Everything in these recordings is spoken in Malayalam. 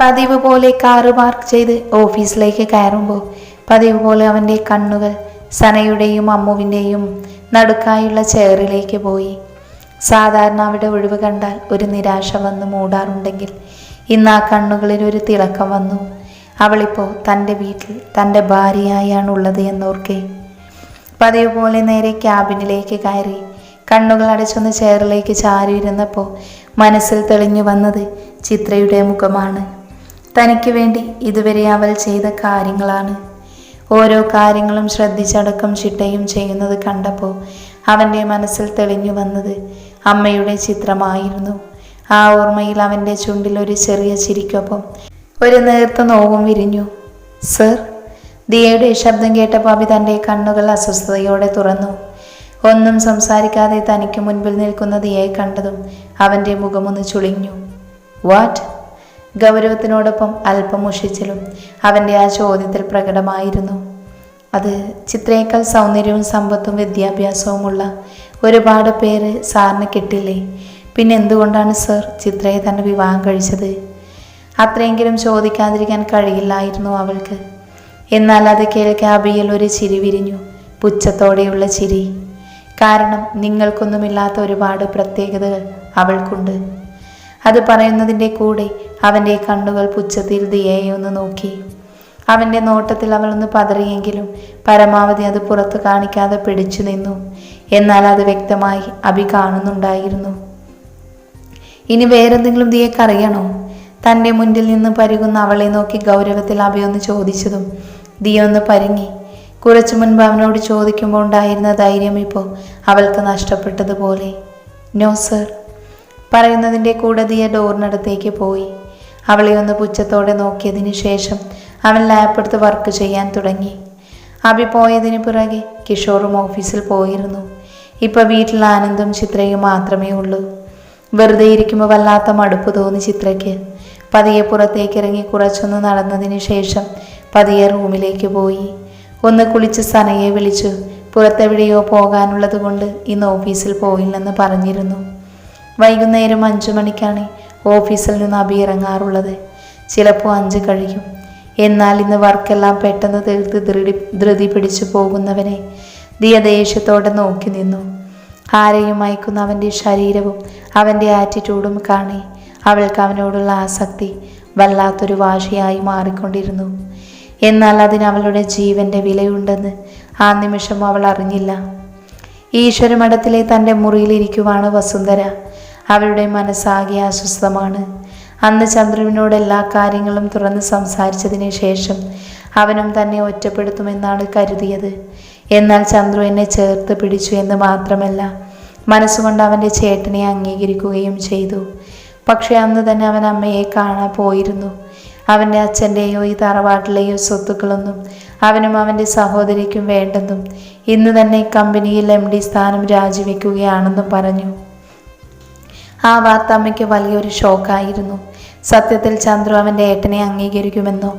പതിവ് പോലെ കാറ് പാർക്ക് ചെയ്ത് ഓഫീസിലേക്ക് കയറുമ്പോൾ പതിവ് പോലെ അവന്റെ കണ്ണുകൾ സനയുടെയും അമ്മുവിന്റെയും നടുക്കായുള്ള ചെയറിലേക്ക് പോയി. സാധാരണ അവിടെ ഒഴിവ് കണ്ടാൽ ഒരു നിരാശ വന്ന് മൂടാറുണ്ടെങ്കിൽ ഇന്ന് ആ കണ്ണുകളിൽ ഒരു തിളക്കം വന്നു. അവളിപ്പോൾ തന്റെ വീട്ടിൽ തന്റെ ഭാര്യയായാണ് ഉള്ളത് എന്നോർക്കെ. പതിവ് പോലെ നേരെ ക്യാബിനിലേക്ക് കയറി കണ്ണുകൾ അടച്ചൊന്ന് ചെയറിലേക്ക് ചാരിയിരുന്നപ്പോൾ മനസ്സിൽ തെളിഞ്ഞു വന്നത് ചിത്രയുടെ മുഖമാണ്. തനിക്ക് വേണ്ടി ഇതുവരെ അവൾ ചെയ്ത കാര്യങ്ങളാണ്. ഓരോ കാര്യങ്ങളും ശ്രദ്ധിച്ചടക്കം ചിട്ടയും ചെയ്യുന്നത് കണ്ടപ്പോൾ അവന്റെ മനസ്സിൽ തെളിഞ്ഞു വന്നത് അമ്മയുടെ ചിത്രമായിരുന്നു. ആ ഓർമ്മയിൽ അവന്റെ ചുണ്ടിൽ ഒരു ചെറിയ ചിരിക്കൊപ്പം ഒരു നേർത്ത നോവും വിരിഞ്ഞു. സർ ദിയയുടെ ശബ്ദം കേട്ടപ്പോൾ അഭി തന്റെ കണ്ണുകൾ അസ്വസ്ഥതയോടെ തുറന്നു. ഒന്നും സംസാരിക്കാതെ തനിക്ക് മുൻപിൽ നിൽക്കുന്ന ദിയയെ കണ്ടതും അവന്റെ മുഖമൊന്ന് ചുളിഞ്ഞു. വാട്ട്? ഗൗരവത്തിനോടൊപ്പം അല്പം മുഷിച്ചിലും അവന്റെ ആ ചോദ്യത്തിൽ പ്രകടമായിരുന്നു. അത് ചിത്രയേക്കാൾ സൗന്ദര്യവും സമ്പത്തും വിദ്യാഭ്യാസവുമുള്ള ഒരുപാട് പേര് സാറിന് കിട്ടില്ലേ? പിന്നെ എന്തുകൊണ്ടാണ് സർ ചിത്രയെ തന്നെ വിവാഹം കഴിച്ചത്? അത്രയെങ്കിലും ചോദിക്കാതിരിക്കാൻ കഴിയില്ലായിരുന്നു അവൾക്ക്. എന്നാൽ അത് കേൾക്കെ അബിയിൽ ഒരു ചിരി വിരിഞ്ഞു. പുച്ഛത്തോടെയുള്ള ചിരി. കാരണം നിങ്ങൾക്കൊന്നുമില്ലാത്ത ഒരുപാട് പ്രത്യേകതകൾ അവൾക്കുണ്ട്. അത് പറയുന്നതിന്റെ കൂടെ അവന്റെ കണ്ണുകൾ പുച്ഛത്തിൽ ദിയയെ ഒന്ന് നോക്കി. അവന്റെ നോട്ടത്തിൽ അവളൊന്ന് പതറിയെങ്കിലും പരമാവധി അത് പുറത്തു കാണിക്കാതെ പിടിച്ചു നിന്നു. എന്നാൽ അത് വ്യക്തമായി അഭി കാണുന്നുണ്ടായിരുന്നു. ഇനി വേറെന്തെങ്കിലും ദിയക്കറിയണോ തന്റെ മുന്നിൽ നിന്ന് പരുകുന്ന അവളെ നോക്കി ഗൗരവത്തിൽ അഭയൊന്ന് ചോദിച്ചതും ദിയ ഒന്ന് പരുങ്ങി. കുറച്ചു മുൻപ് അവനോട് ചോദിക്കുമ്പോൾ ഉണ്ടായിരുന്ന ധൈര്യം ഇപ്പോൾ അവൾക്ക് നഷ്ടപ്പെട്ടതുപോലെ. No sir. പറയുന്നതിന്റെ കൂടെ ദിയ ഡോറിനടുത്തേക്ക് പോയി. അവളെ ഒന്ന് പുച്ഛത്തോടെ നോക്കിയതിന് ശേഷം അവൻ ലാപ്പ് എടുത്ത് വർക്ക് ചെയ്യാൻ തുടങ്ങി. അഭി പോയതിന് പിറകെ കിഷോറും ഓഫീസിൽ പോയിരുന്നു. ഇപ്പം വീട്ടിൽ ആനന്ദും ചിത്രയും മാത്രമേ ഉള്ളൂ. വെറുതെ ഇരിക്കുമ്പോൾ വല്ലാത്ത മടുപ്പ് തോന്നി ചിത്രയ്ക്ക്. പതിയെ പുറത്തേക്ക് ഇറങ്ങി കുറച്ചൊന്ന് നടന്നതിന് ശേഷം പതിയെ റൂമിലേക്ക് പോയി. ഒന്ന് കുളിച്ച് സനയെ വിളിച്ചു. പുറത്തെവിടെയോ പോകാനുള്ളത് കൊണ്ട് ഇന്ന് ഓഫീസിൽ പോയില്ലെന്ന് പറഞ്ഞിരുന്നു. വൈകുന്നേരം അഞ്ചു മണിക്കാണ് ഓഫീസിൽ നിന്ന് അബി ഇറങ്ങാറുള്ളത്. ചിലപ്പോൾ അഞ്ച് കഴിയും. എന്നാൽ ഇന്ന് വർക്കെല്ലാം പെട്ടെന്ന് തീർത്ത് ധൃതി ധൃതി പിടിച്ചു പോകുന്നവനെ ദിയ ദേഷ്യത്തോടെ നോക്കി നിന്നു. ആരെയും അയക്കുന്ന അവന്റെ ശരീരവും അവന്റെ ആറ്റിറ്റ്യൂഡും കാണി. അവൾക്ക് അവനോടുള്ള ആസക്തി വല്ലാത്തൊരു വാശിയായി മാറിക്കൊണ്ടിരുന്നു. എന്നാൽ അതിന് അവളുടെ ജീവന്റെ വിലയുണ്ടെന്ന് ആ നിമിഷം അവൾ അറിഞ്ഞില്ല. ഈശ്വരമഠത്തിലെ തന്റെ മുറിയിലിരിക്കുവാണ് വസുന്ധര. അവളുടെ മനസ്സാകെ അസ്വസ്ഥമാണ് അന്ന് ചന്ദ്രവിനോട് എല്ലാ കാര്യങ്ങളും തുറന്ന് സംസാരിച്ചതിന് ശേഷം അവനും തന്നെ ഒറ്റപ്പെടുത്തുമെന്നാണ് കരുതിയത്. എന്നാൽ ചന്ദ്രു എന്നെ ചേർത്ത് പിടിച്ചു എന്ന് മാത്രമല്ല മനസ്സുകൊണ്ട് അവന്റെ ചേട്ടനെ അംഗീകരിക്കുകയും ചെയ്തു. പക്ഷേ അന്ന് തന്നെ അവൻ അമ്മയെ കാണാൻ പോയിരുന്നു. അവന്റെ അച്ഛന്റെയോ ഈ തറവാട്ടിലെയോ സ്വത്തുക്കളൊന്നും അവനും അവന്റെ സഹോദരിക്കും വേണ്ടെന്നും ഇന്ന് തന്നെ കമ്പനിയിൽ എം ഡി സ്ഥാനം രാജിവെക്കുകയാണെന്നും പറഞ്ഞു. ആ വാർത്ത അമ്മയ്ക്ക് വലിയൊരു ഷോക്കായിരുന്നു. സത്യത്തിൽ ചന്ദ്രു അവന്റെ ഏട്ടനെ അംഗീകരിക്കുമെന്നോ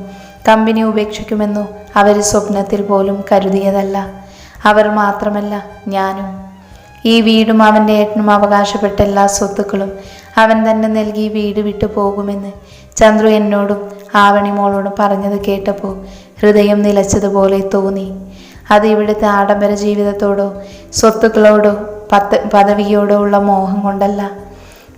കമ്പനി ഉപേക്ഷിക്കുമെന്നോ അവർ സ്വപ്നത്തിൽ പോലും കരുതിയതല്ല. അവർ മാത്രമല്ല ഞാനും. ഈ വീടും അവന്റെ ഏട്ടനും അവകാശപ്പെട്ട എല്ലാ സ്വത്തുക്കളും അവൻ തന്നെ നൽകി വീട് വിട്ടു പോകുമെന്ന് ചന്ദ്രു എന്നോടും ആവണി മോളോടും പറഞ്ഞത് കേട്ടപ്പോൾ ഹൃദയം നിലച്ചതുപോലെ തോന്നി. അത് ഇവിടുത്തെ ആഡംബര ജീവിതത്തോടോ സ്വത്തുക്കളോടോ പത്ത് പദവിയോടോ ഉള്ള മോഹം കൊണ്ടല്ല.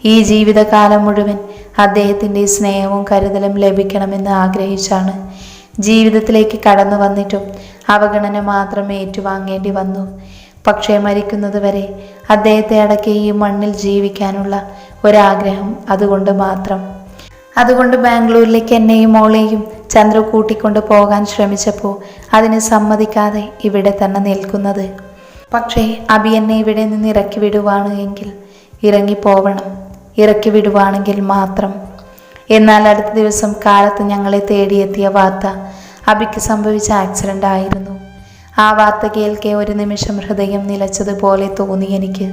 ഈ ജീവിതകാലം മുഴുവൻ അദ്ദേഹത്തിന്റെ സ്നേഹവും കരുതലും ലഭിക്കണമെന്ന് ആഗ്രഹിച്ചാണ്. ജീവിതത്തിലേക്ക് കടന്നു വന്നിട്ടും അവഗണന മാത്രം ഏറ്റുവാങ്ങേണ്ടി വന്നു. പക്ഷേ മരിക്കുന്നതുവരെ അദ്ദേഹത്തെ അടക്കി ഈ മണ്ണിൽ ജീവിക്കാനുള്ള ഒരാഗ്രഹം അതുകൊണ്ട് മാത്രം. അതുകൊണ്ട് ബാംഗ്ലൂരിലേക്ക് എന്നെയും മോളെയും ചന്ദ്ര കൂട്ടിക്കൊണ്ട് പോകാൻ ശ്രമിച്ചപ്പോൾ അതിന് സമ്മതിക്കാതെ ഇവിടെ തന്നെ നിൽക്കുന്നത്. പക്ഷേ അബി എന്നെ ഇവിടെ നിന്ന് ഇറക്കി വിടുവാണ് എങ്കിൽ ഇറങ്ങിപ്പോവണം. ഇറക്കി വിടുവാണെങ്കിൽ മാത്രം. എന്നാൽ അടുത്ത ദിവസം കാലത്ത് ഞങ്ങളെ തേടിയെത്തിയ വാർത്ത അബിക്ക് സംഭവിച്ച ആക്സിഡന്റ് ആയിരുന്നു. ആ വാർത്ത കേൾക്കെ ഒരു നിമിഷം ഹൃദയം നിലച്ചതുപോലെ തോന്നി എനിക്ക്.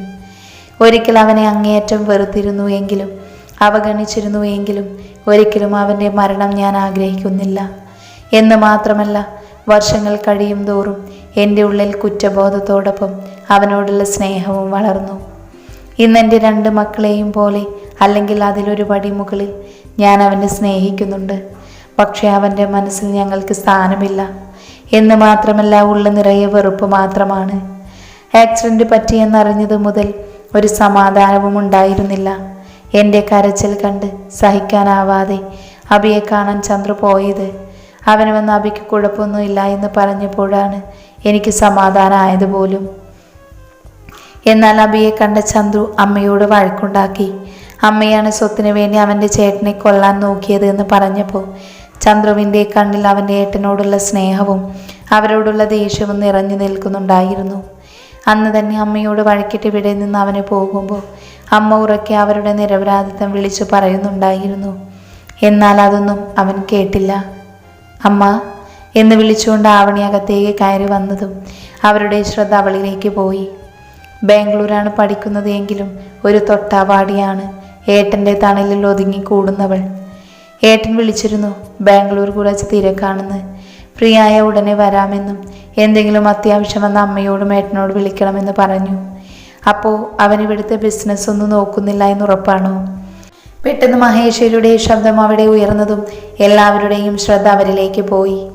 ഒരിക്കൽ അവനെ അങ്ങേയറ്റം വെറുത്തിരുന്നു എങ്കിലും അവഗണിച്ചിരുന്നു എങ്കിലും ഒരിക്കലും അവന്റെ മരണം ഞാൻ ആഗ്രഹിക്കുന്നില്ല. എന്ന് മാത്രമല്ല വർഷങ്ങൾ കഴിയും തോറും എന്റെ ഉള്ളിൽ കുറ്റബോധത്തോടൊപ്പം അവനോടുള്ള സ്നേഹവും വളർന്നു. ഇന്നെന്റെ രണ്ട് മക്കളെയും പോലെ അല്ലെങ്കിൽ അതിലൊരു പടി മുകളിൽ ഞാൻ അവനെ സ്നേഹിക്കുന്നുണ്ട്. പക്ഷേ അവന്റെ മനസ്സിൽ ഞങ്ങൾക്ക് സ്ഥാനമില്ല. എന്ന് മാത്രമല്ല ഉള്ള നിറയെ വെറുപ്പ് മാത്രമാണ്. ആക്സിഡന്റ് പറ്റിയെന്നറിഞ്ഞത് മുതൽ ഒരു സമാധാനവും ഉണ്ടായിരുന്നില്ല. എന്റെ കരച്ചിൽ കണ്ട് സഹിക്കാനാവാതെ അബിയെ കാണാൻ ചന്ദ്ര പോയത്. അവന് വന്ന് അബിക്ക് കുഴപ്പമൊന്നുമില്ല എന്ന് പറഞ്ഞപ്പോഴാണ് എനിക്ക് സമാധാനമായത് പോലും. എന്നാൽ അബിയെ കണ്ട ചന്ദ്രു അമ്മയോട് വഴക്കുണ്ടാക്കി. അമ്മയാണ് സ്വത്തിന് വേണ്ടി അവന്റെ ചേട്ടനെ കൊല്ലാൻ നോക്കിയത് എന്ന് പറഞ്ഞപ്പോൾ ചന്ദ്രുവിന്റെ കണ്ണിൽ അവന്റെ ഏട്ടനോടുള്ള സ്നേഹവും അവരോടുള്ള ദേഷ്യവും നിറഞ്ഞു നിൽക്കുന്നുണ്ടായിരുന്നു. അന്ന് തന്നെ അമ്മയോട് വഴക്കിട്ട് ഇവിടെ നിന്ന് അവന് പോകുമ്പോൾ അമ്മ ഉറക്കെ അവരുടെ നിരപരാധിത്വം വിളിച്ചു പറയുന്നുണ്ടായിരുന്നു. എന്നാൽ അതൊന്നും അവൻ കേട്ടില്ല. അമ്മ എന്ന് വിളിച്ചുകൊണ്ട് ആവണി അകത്തേക്ക് കയറി വന്നതും അവരുടെ ശ്രദ്ധ അവളിലേക്ക് പോയി. ബാംഗ്ലൂരാണ് പഠിക്കുന്നത് എങ്കിലും ഒരു തൊട്ടാവാടിയാണ്. ഏട്ടന്റെ തണലിൽ ഒതുങ്ങി കൂടുന്നവൾ ഏട്ടൻ വിളിച്ചിരുന്നു ബാംഗ്ലൂർ കുറച്ച് തിരക്കാണെന്ന്. പ്രിയായ ഉടനെ വരാമെന്നും എന്തെങ്കിലും അത്യാവശ്യം വന്ന അമ്മയോടും ഏട്ടനോട് വിളിക്കണമെന്ന് പറഞ്ഞു. അപ്പോൾ അവൻ ഇവിടുത്തെ ബിസിനസ് ഒന്നും നോക്കുന്നില്ല എന്ന് ഉറപ്പാണോ? പെട്ടെന്ന് മഹേശ്വരിയുടെ ശബ്ദം അവിടെ ഉയർന്നതും എല്ലാവരുടെയും ശ്രദ്ധ അവരിലേക്ക് പോയി.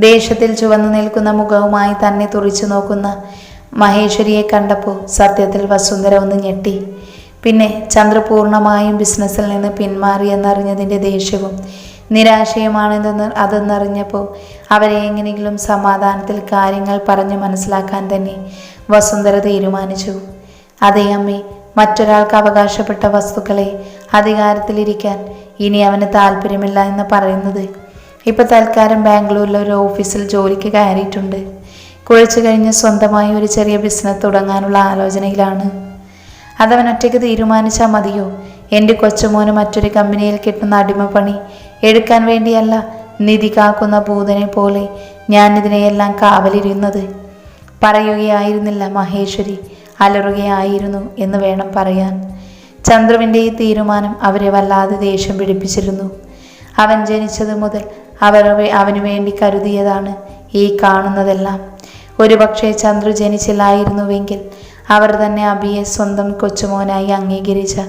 ദേശത്തിൽ ചുവന്നു നിൽക്കുന്ന മുഖവുമായി തന്നെ തുറിച്ചു നോക്കുന്ന മഹേശ്വരിയെ കണ്ടപ്പോൾ സത്യത്തിൽ വസുന്ധര ഒന്ന് ഞെട്ടി. പിന്നെ ചന്ദ്ര പൂർണമായും ബിസിനസ്സിൽ നിന്ന് പിന്മാറിയെന്നറിഞ്ഞതിന്റെ ദേഷ്യവും നിരാശയുമാണെന്ന് അതെന്നറിഞ്ഞപ്പോൾ അവരെ എങ്ങനെയെങ്കിലും സമാധാനത്തിൽ കാര്യങ്ങൾ പറഞ്ഞ് മനസ്സിലാക്കാൻ തന്നെ വസുന്ധര തീരുമാനിച്ചു. അതേ അമ്മേ മറ്റൊരാൾക്ക് അവകാശപ്പെട്ട വസ്തുക്കളെ അധികാരത്തിലിരിക്കാൻ ഇനി അവന് താല്പര്യമില്ല എന്ന് പറയുന്നത്. ഇപ്പോൾ തൽക്കാലം ബാംഗ്ലൂരിലെ ഒരു ഓഫീസിൽ ജോലിക്ക് കയറിയിട്ടുണ്ട്. കുഴിച്ചു കഴിഞ്ഞ് സ്വന്തമായി ഒരു ചെറിയ ബിസിനസ് തുടങ്ങാനുള്ള ആലോചനയിലാണ്. അതവൻ ഒറ്റയ്ക്ക് തീരുമാനിച്ചാൽ മതിയോ? എന്റെ കൊച്ചുമോന് മറ്റൊരു കമ്പനിയിൽ കിട്ടുന്ന അടിമപ്പണി എടുക്കാൻ വേണ്ടിയല്ല നിധി കാക്കുന്ന ഭൂതനെ പോലെ ഞാൻ ഇതിനെയെല്ലാം കാവലിരുന്നത്. പറയുകയായിരുന്നില്ല മഹേശ്വരി അലറുകയായിരുന്നു എന്ന് വേണം പറയാൻ. ചന്ദ്രുവിന്റെ ഈ തീരുമാനം അവരെ വല്ലാതെ ദേഷ്യം പിടിപ്പിച്ചിരുന്നു. അവൻ ജനിച്ചത് മുതൽ അവർ അവന് വേണ്ടി കരുതിയതാണ് ഈ കാണുന്നതെല്ലാം. ഒരുപക്ഷെ ചന്ദ്രു ജനിച്ചില്ലായിരുന്നുവെങ്കിൽ അവർ തന്നെ അബിയെ സ്വന്തം കൊച്ചുമോനായി അംഗീകരിച്ച്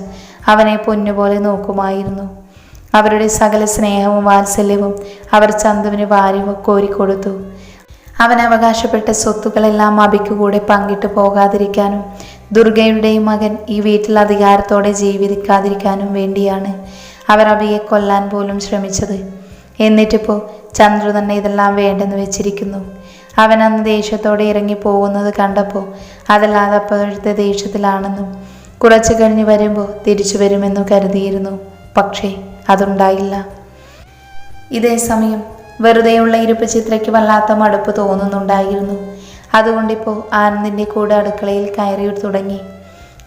അവനെ പൊന്നുപോലെ നോക്കുമായിരുന്നു. അവരുടെ സകല സ്നേഹവും വാത്സല്യവും അവർ ചന്തുവിന് വാരി കോരിക്കൊടുത്തു. അവൻ അവകാശപ്പെട്ട സ്വത്തുക്കളെല്ലാം അബിക്ക് കൂടെ പങ്കിട്ട് പോകാതിരിക്കാനും ദുർഗയുടെയും മകൻ ഈ വീട്ടിൽ അധികാരത്തോടെ ജീവിക്കാതിരിക്കാനും വേണ്ടിയാണ് അവർ അബിയെ കൊല്ലാൻ പോലും ശ്രമിച്ചത്. എന്നിട്ടിപ്പോൾ ചന്ദ്രു തന്നെ ഇതെല്ലാം വേണ്ടെന്ന് വെച്ചിരിക്കുന്നു. അവൻ അന്ന് ദേഷ്യത്തോടെ ഇറങ്ങി പോകുന്നത് കണ്ടപ്പോൾ അതല്ലാതെ അപ്പോഴത്തെ ദേഷ്യത്തിലാണെന്നും കുറച്ചു കഴിഞ്ഞ് വരുമ്പോൾ തിരിച്ചു വരുമെന്നും കരുതിയിരുന്നു. പക്ഷേ അതുണ്ടായില്ല. ഇതേ സമയം വെറുതെയുള്ള ഇരുപ്പ് ചിത്രയ്ക്ക് വല്ലാത്ത മടുപ്പ് തോന്നുന്നുണ്ടായിരുന്നു. അതുകൊണ്ടിപ്പോൾ ആനന്ദിന്റെ കൂടെ അടുക്കളയിൽ കയറി തുടങ്ങി.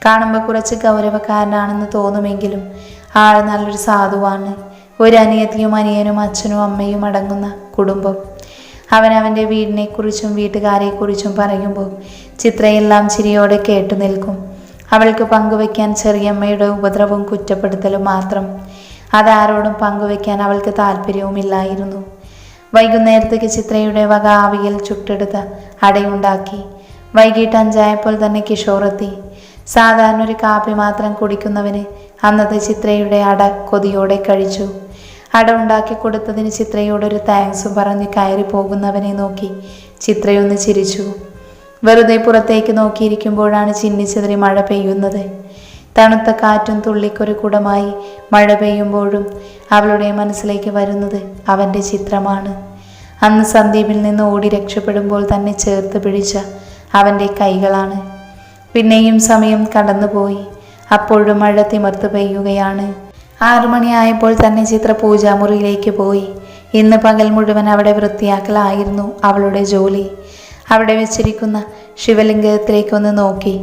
കാണുമ്പോൾ കുറച്ച് ഗൗരവക്കാരനാണെന്ന് തോന്നുമെങ്കിലും ആൾ നല്ലൊരു സാധുവാണ്. ഒരു അനിയത്തിയും അനിയനും അച്ഛനും അമ്മയും അടങ്ങുന്ന കുടുംബം. അവൻ അവന്റെ വീടിനെക്കുറിച്ചും വീട്ടുകാരെക്കുറിച്ചും പറയുമ്പോൾ ചിത്രയെല്ലാം ചിരിയോടെ കേട്ടു നിൽക്കും. അവൾക്ക് പങ്കുവയ്ക്കാൻ ചെറിയമ്മയുടെ ഉപദ്രവവും കുറ്റപ്പെടുത്തലും മാത്രം. അതാരോടും പങ്കുവയ്ക്കാൻ അവൾക്ക് താല്പര്യവുമില്ലായിരുന്നു. വൈകുന്നേരത്തേക്ക് ചിത്രയുടെ വക ആവിയിൽ ചുട്ടെടുത്ത അടയുണ്ടാക്കി. വൈകിട്ട് അഞ്ചായപ്പോൾ തന്നെ കിഷോറെത്തി. സാധാരണ ഒരു കാപ്പി മാത്രം കുടിക്കുന്നവന് അന്നത്തെ ചിത്രയുടെ അട കൊതിയോടെ കഴിച്ചു. അട ഉണ്ടാക്കി കൊടുത്തതിന് ചിത്രയോടൊരു താങ്ക്സും പറഞ്ഞ് കയറി പോകുന്നവനെ നോക്കി. ചിത്രയൊന്ന് ചിരിച്ചു. വെറുതെ പുറത്തേക്ക് നോക്കിയിരിക്കുമ്പോഴാണ് ചിന്നിച്ചെതിരി മഴ പെയ്യുന്നത്. തണുത്ത കാറ്റും തുള്ളിക്കൊരു കുടമായി മഴ പെയ്യുമ്പോഴും അവളുടെ മനസ്സിലേക്ക് വരുന്നത് അവന്റെ ചിത്രമാണ്. അന്ന് സന്ദീപിൽ നിന്ന് ഓടി രക്ഷപ്പെടുമ്പോൾ തന്നെ ചേർത്ത് പിടിച്ച അവന്റെ കൈകളാണ്. പിന്നെയും സമയം കടന്നുപോയി. അപ്പോഴും മഴ തിമർത്ത് പെയ്യുകയാണ്. ആറുമണിയായപ്പോൾ തന്നെ ചിത്ര പൂജാമുറിയിലേക്ക് പോയി. ഇന്ന് പകൽ മുഴുവൻ അവിടെ വൃത്തിയാക്കലായിരുന്നു അവളുടെ ജോലി. അവിടെ വെച്ചിരിക്കുന്ന ശിവലിംഗത്തിലേക്കൊന്ന് നോക്കി.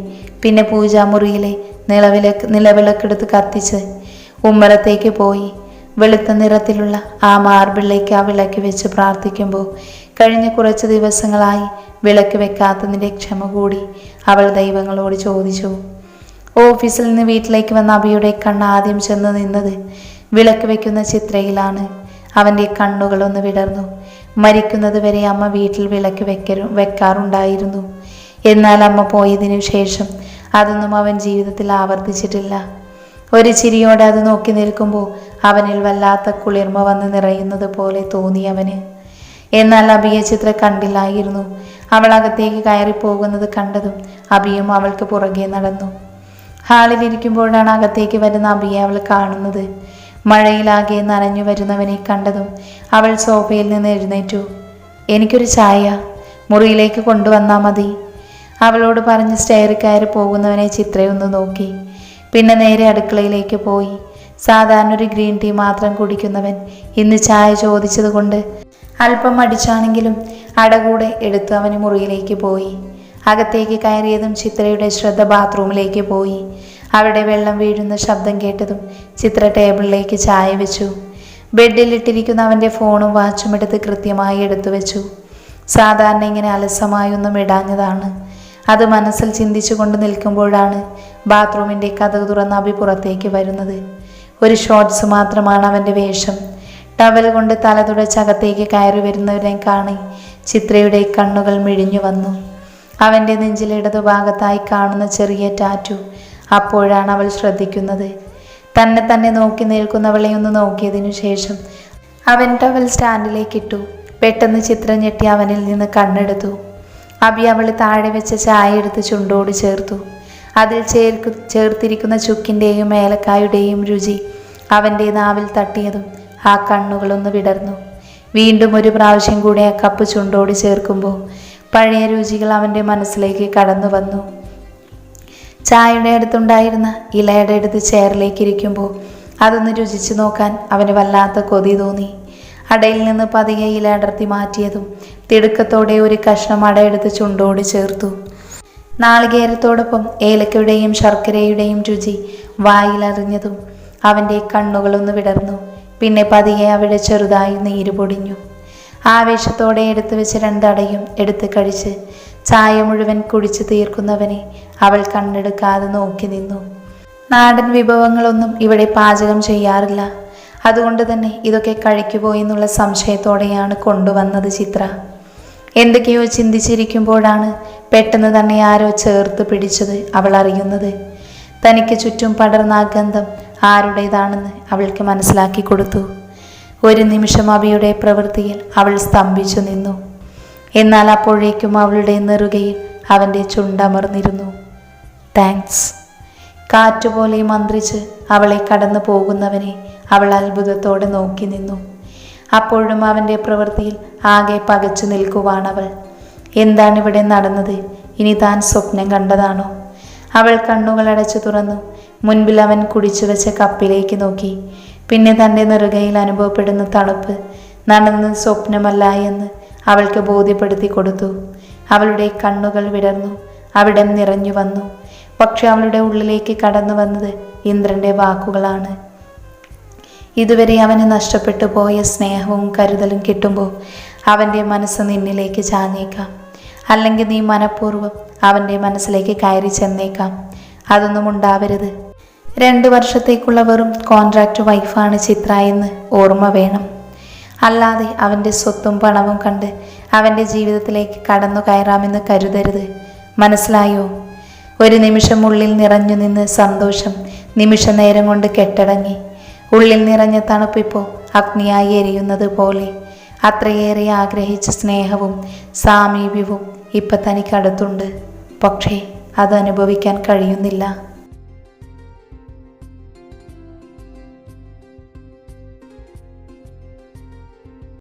പിന്നെ പൂജാമുറിയിലെ നിലവിളക്ക് നിലവിളക്കെടുത്ത് കത്തിച്ച് ഉമ്മറത്തേക്ക് പോയി. വെളുത്ത നിറത്തിലുള്ള ആ മാർബിളിലേക്ക് ആ വിളക്ക് വെച്ച് പ്രാർത്ഥിക്കുമ്പോൾ കഴിഞ്ഞ കുറച്ച് ദിവസങ്ങളായി വിളക്ക് വെക്കാത്തതിന്റെ ക്ഷമ കൂടി അവൾ ദൈവങ്ങളോട് ചോദിച്ചു. ഓഫീസിൽ നിന്ന് വീട്ടിലേക്ക് വന്ന അബിയുടെ കണ്ണ് ആദ്യം ചെന്ന് നിന്നത് വിളക്ക് വെക്കുന്ന ചിത്രയിലാണ്. അവന്റെ കണ്ണുകളൊന്ന് വിടർന്നു. മരിക്കുന്നത് വരെ അമ്മ വീട്ടിൽ വിളക്ക് വെക്കരു വെക്കാറുണ്ടായിരുന്നു. എന്നാൽ അമ്മ പോയതിനു ശേഷം അതൊന്നും അവൻ ജീവിതത്തിൽ ആവർത്തിച്ചിട്ടില്ല. ഒരു ചിരിയോടെ അത് നോക്കി നിൽക്കുമ്പോൾ അവനിൽ വല്ലാത്ത കുളിർമ വന്ന് നിറയുന്നത് പോലെ തോന്നി അവന്. എന്നാൽ അബിയെ ചിത്രം കണ്ടില്ലായിരുന്നു. അവൾ അകത്തേക്ക് കയറി പോകുന്നത് കണ്ടതും അബിയും അവൾക്ക് പുറകെ നടന്നു. ഹാളിലിരിക്കുമ്പോഴാണ് അകത്തേക്ക് വരുന്ന അബിയെ അവൾ കാണുന്നത്. മഴയിലാകെ നനഞ്ഞു വരുന്നവനെ കണ്ടതും അവൾ സോഫയിൽ നിന്ന് എഴുന്നേറ്റു. എനിക്കൊരു ചായ. മുറിയിലേക്ക് കൊണ്ടുവന്നാൽ മതി. അവളോട് പറഞ്ഞ് സ്റ്റെയർ കയറി പോകുന്നവനെ ചിത്രയൊന്ന് നോക്കി. പിന്നെ നേരെ അടുക്കളയിലേക്ക് പോയി. സാധാരണ ഒരു ഗ്രീൻ ടീ മാത്രം കുടിക്കുന്നവൻ ഇന്ന് ചായ ചോദിച്ചതുകൊണ്ട് അല്പം അടിച്ചാണെങ്കിലും അടകൂടെ എടുത്തു അവന് മുറിയിലേക്ക് പോയി. അകത്തേക്ക് കയറിയതും ചിത്രയുടെ ശ്രദ്ധ ബാത്റൂമിലേക്ക് പോയി. അവിടെ വെള്ളം വീഴുന്ന ശബ്ദം കേട്ടതും ചിത്ര ടേബിളിലേക്ക് ചായ വെച്ചു. ബെഡിലിട്ടിരിക്കുന്ന അവന്റെ ഫോണും വാച്ചും എടുത്ത് കൃത്യമായി എടുത്തു വെച്ചു. സാധാരണ ഇങ്ങനെ അലസമായൊന്നും ഇടാഞ്ഞതാണ്. അത് മനസ്സിൽ ചിന്തിച്ചു കൊണ്ട് നിൽക്കുമ്പോഴാണ് ബാത്റൂമിന്റെ കഥ തുറന്ന അഭി പുറത്തേക്ക് വരുന്നത്. ഒരു ഷോർട്സ് മാത്രമാണ് അവന്റെ വേഷം. ടവൽ കൊണ്ട് തല തുടച്ചകത്തേക്ക് കയറി വരുന്നവരെ കാണി ചിത്രയുടെ കണ്ണുകൾ മിഴിഞ്ഞു വന്നു. അവന്റെ നെഞ്ചിലിടതു ഭാഗത്തായി കാണുന്ന ചെറിയ ടാറ്റു അപ്പോഴാണ് അവൾ ശ്രദ്ധിക്കുന്നത്. തന്നെ തന്നെ നോക്കി നിൽക്കുന്നവളെ ഒന്ന് നോക്കിയതിനു ശേഷം അവൻ ടവൽ സ്റ്റാൻഡിലേക്ക് ഇട്ടു. പെട്ടെന്ന് ചിത്രം ഞെട്ടി അവനിൽ നിന്ന് കണ്ണെടുത്തു. അബി അവൾ താഴെ വെച്ച ചായ എടുത്ത് ചുണ്ടോട് ചേർത്തു. അതിൽ ചേർക്കു ചേർത്തിരിക്കുന്ന ചുക്കിന്റെയും ഏലക്കായുടെയും രുചി അവന്റെ നാവിൽ തട്ടിയതും ആ കണ്ണുകളൊന്ന് വിടർന്നു. വീണ്ടും ഒരു പ്രാവശ്യം കൂടി ആ കപ്പ് ചുണ്ടോട് ചേർക്കുമ്പോൾ പഴയ രുചികൾ അവന്റെ മനസ്സിലേക്ക് കടന്നു വന്നു. ചായയുടെ അടുത്തുണ്ടായിരുന്ന ഇലയുടെ അടുത്ത് ചെയറിലേക്ക് ഇരിക്കുമ്പോൾ അതൊന്ന് രുചിച്ചു നോക്കാൻ അവന് വല്ലാത്ത കൊതി തോന്നി. അടയിൽ നിന്ന് പതിയെ ഇല അടർത്തി മാറ്റിയതും തിടുക്കത്തോടെ ഒരു കഷ്ണം അടയെടുത്ത് ചുണ്ടോട് ചേർത്തു. നാളികേരത്തോടൊപ്പം ഏലക്കയുടെയും ശർക്കരയുടെയും രുചി വായിലറിഞ്ഞതും അവന്റെ കണ്ണുകളൊന്ന് വിടർന്നു. പിന്നെ പതിയെ അവിടെ ചെറുതായി നീര് പൊടിഞ്ഞു. ആവേശത്തോടെ എടുത്തു വെച്ച് രണ്ടടയും എടുത്ത് കഴിച്ച് ചായ മുഴുവൻ കുടിച്ചു തീർക്കുന്നവനെ അവൾ കണ്ണെടുക്കാതെ നോക്കി നിന്നു. നാടൻ വിഭവങ്ങളൊന്നും ഇവിടെ പാചകം ചെയ്യാറില്ല. അതുകൊണ്ട് തന്നെ ഇതൊക്കെ കഴിക്കുമോ എന്നുള്ള സംശയത്തോടെയാണ് കൊണ്ടുവന്നത് ചിത്ര. എന്തൊക്കെയോ ചിന്തിച്ചിരിക്കുമ്പോഴാണ് പെട്ടെന്ന് തന്നെ ആരോ ചേർത്ത് പിടിച്ചത് അവൾ അറിയുന്നത്. തനിക്ക് ചുറ്റും പടർന്ന ആ ഗന്ധം ആരുടേതാണെന്ന് അവൾക്ക് മനസ്സിലാക്കി കൊടുത്തു. ഒരു നിമിഷം അബിയുടെ പ്രവൃത്തിയിൽ അവൾ സ്തംഭിച്ചു നിന്നു. എന്നാൽ അപ്പോഴേക്കും അവളുടെ നെറുകയിൽ അവന്റെ ചുണ്ടമർന്നിരുന്നു. താങ്ക്സ്. കാറ്റുപോലെ മന്ത്രിച്ച് അവളെ കടന്നു പോകുന്നവനെ അവൾ അത്ഭുതത്തോടെ നോക്കി നിന്നു. അപ്പോഴും അവന്റെ പ്രവൃത്തിയിൽ ആകെ പകച്ചു നിൽക്കുവാണവൾ. എന്താണിവിടെ നടന്നത്? ഇനി താൻ സ്വപ്നം കണ്ടതാണോ? അവൾ കണ്ണുകൾ അടച്ചു തുറന്നു. മുൻപിൽ അവൻ കുടിച്ചു വെച്ച കപ്പിലേക്ക് നോക്കി. പിന്നെ തന്റെ നെറുകയിൽ അനുഭവപ്പെടുന്ന തണുപ്പ് നടന്ന് സ്വപ്നമല്ല എന്ന് അവൾക്ക് ബോധ്യപ്പെടുത്തി കൊടുത്തു. അവളുടെ കണ്ണുകൾ വിടർന്നു അവിടെ നിറഞ്ഞു വന്നു. പക്ഷെ അവളുടെ ഉള്ളിലേക്ക് കടന്നു വന്നത് ഇന്ദ്രന്റെ വാക്കുകളാണ്. ഇതുവരെ അവന് നഷ്ടപ്പെട്ടു പോയ സ്നേഹവും കരുതലും കിട്ടുമ്പോൾ അവന്റെ മനസ്സ് നിന്നിലേക്ക് ചാഞ്ഞേക്കാം. അല്ലെങ്കിൽ നീ മനഃപൂർവം അവന്റെ മനസ്സിലേക്ക് കയറി ചെന്നേക്കാം. അതൊന്നും ഉണ്ടാവരുത്. രണ്ട് വർഷത്തേക്കുള്ള വെറും കോൺട്രാക്ട് വൈഫാണ് ചിത്ര എന്ന് ഓർമ്മ വേണം. അല്ലാതെ അവന്റെ സ്വത്തും പണവും കണ്ട് അവന്റെ ജീവിതത്തിലേക്ക് കടന്നു കയറാമെന്ന് കരുതരുത്. മനസ്സിലായോ? ഒരു നിമിഷം ഉള്ളിൽ നിറഞ്ഞു നിന്ന് സന്തോഷം നിമിഷ നേരം കൊണ്ട് കെട്ടടങ്ങി. ഉള്ളിൽ നിറഞ്ഞ തണുപ്പിപ്പോൾ അഗ്നിയായി എരിയുന്നത് പോലെ. അത്രയേറെ ആഗ്രഹിച്ച സ്നേഹവും സാമീപ്യവും ഇപ്പം തനിക്കടുത്തുണ്ട്. പക്ഷേ അത് അനുഭവിക്കാൻ കഴിയുന്നില്ല.